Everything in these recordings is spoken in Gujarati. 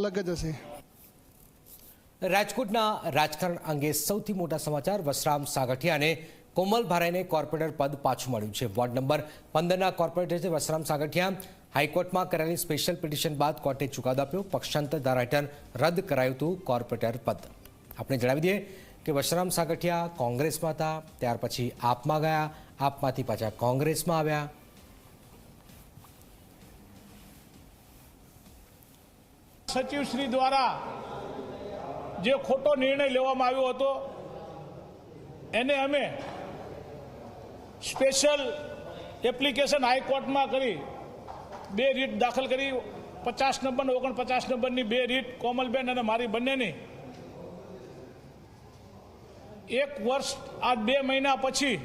અલગ જ હશે. રાજકોટના રાજકારણ અંગે સૌથી મોટા સમાચાર વસરામ સાગઠિયાને કોમલ ભારાઈને કોર્પોરેટર પદ પાછું મળ્યું છે. વોર્ડ નંબર પંદરના કોર્પોરેટર છે વસરામ સાગઠિયા. હાઈકોર્ટમાં કરેલી સ્પેશિયલ પિટિશન બાદ કોર્ટે ચુકાદો આપ્યો. પક્ષાંતર ધારા હેઠળ રદ કરાયું હતું કોર્પોરેટર પદ. આપણે જણાવી દઈએ કે વસરામ સાગઠિયા કોંગ્રેસમાં હતા. ત્યાર પછી આપમાં ગયા. આપમાંથી પાછા કોંગ્રેસમાં આવ્યા. સચિવશ્રી દ્વારા જે ખોટો નિર્ણય લેવામાં આવ્યો હતો, એને અમે સ્પેશિયલ એપ્લિકેશન હાઈકોર્ટમાં કરી બે રીટ દાખલ કરી. પચાસ નંબર ઓગણપચાસ નંબરની બે રીટ કોમલબેન અને મારી બંનેની. એક વર્ષ, આ બે મહિના પછી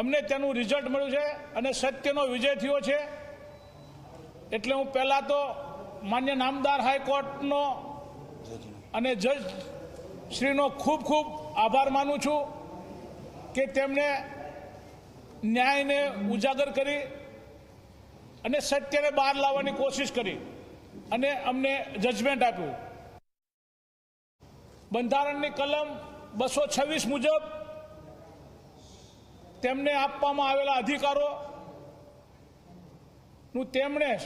અમને તેનું રિઝલ્ટ મળ્યું છે અને સત્યનો વિજય થયો છે. એટલે હું પહેલાં તો માન્ય નામદાર હાઈકોર્ટનો અને જજ શ્રીનો ખૂબ ખૂબ આભાર માનું છું કે તેમણે ન્યાયને ઉજાગર કરી અને સત્યને બહાર લાવવાની કોશિશ કરી અને અમને જજમેન્ટ આપ્યું. બંધારણની કલમ બસો છવ્વીસ મુજબ તેમને આપવામાં આવેલા અધિકારો નું તેમણે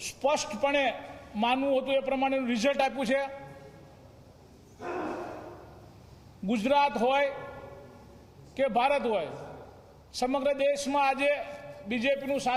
સ્પષ્ટપણે માનવું હતું એ પ્રમાણેનું રિઝલ્ટ આપ્યું છે. ગુજરાત હોય કે ભારત હોય, સમગ્ર દેશમાં આજે બીજેપીનું શાસન